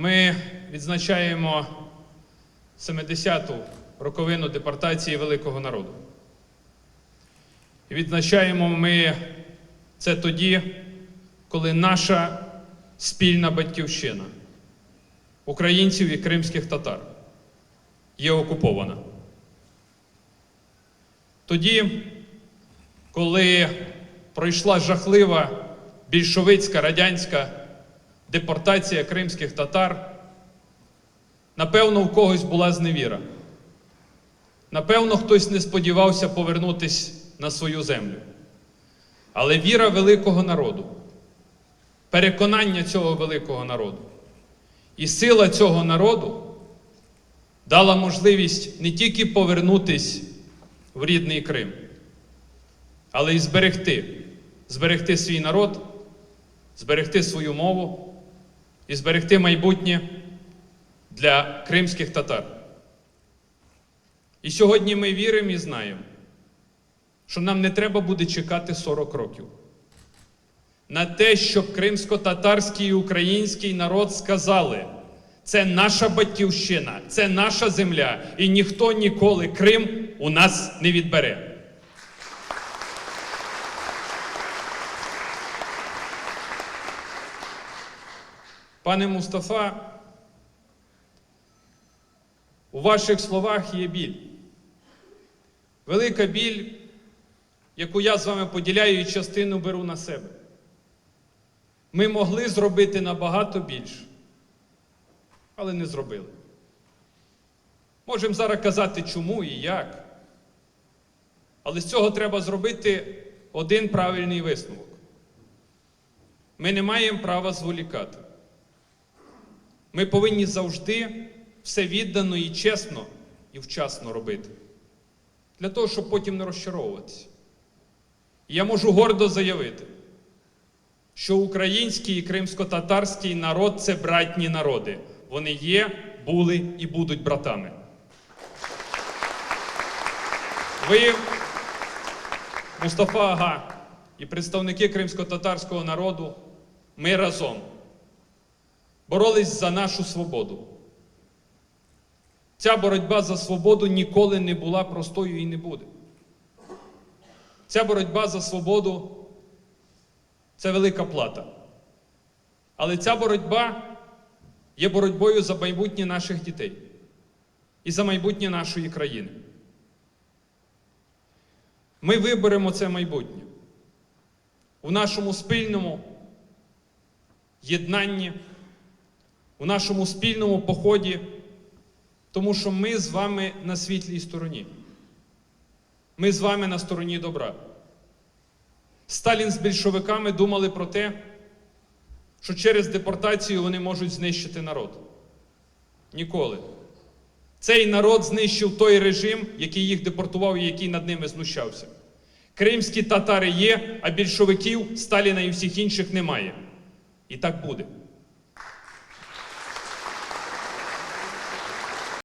Ми відзначаємо 70-ту роковину депортації великого народу. І відзначаємо ми це тоді, коли наша спільна батьківщина українців і кримських татар є окупована. Тоді, коли пройшла жахлива більшовицька радянська депортація кримських татар, напевно, у когось була зневіра. Напевно, хтось не сподівався повернутися на свою землю. Але віра великого народу, переконання цього великого народу і сила цього народу дала можливість не тільки повернутись в рідний Крим, але й зберегти, зберегти свій народ, зберегти свою мову і зберегти майбутнє для кримських татар. І сьогодні ми віримо і знаємо, що нам не треба буде чекати 40 років. На те, щоб кримсько-татарський і український народ сказали, це наша батьківщина, це наша земля, і ніхто ніколи Крим у нас не відбере. Пане Мустафа, у ваших словах є біль. Велика біль, яку я з вами поділяю і частину беру на себе. Ми могли зробити набагато більше, але не зробили. Можемо зараз казати, чому і як. Але з цього треба зробити один правильний висновок. Ми не маємо права зволікати. Ми повинні завжди все віддано і чесно і вчасно робити. Для того, щоб потім не розчаровуватися. І я можу гордо заявити, що український і кримсько-татарський народ це братні народи. Вони є, були і будуть братами. Ви, Мустафа Ага і представники кримсько-татарського народу, ми разом боролись за нашу свободу. Ця боротьба за свободу ніколи не була простою і не буде. Ця боротьба за свободу це велика плата. Але ця боротьба є боротьбою за майбутнє наших дітей і за майбутнє нашої країни. Ми виберемо це майбутнє у нашому спільному єднанні, у нашому спільному поході, тому що ми з вами на світлій стороні. Ми з вами на стороні добра. Сталін з більшовиками думали про те, що через депортацію вони можуть знищити народ. Ніколи. Цей народ знищив той режим, який їх депортував і який над ними знущався. Кримські татари є, а більшовиків, Сталіна і всіх інших немає. І так буде.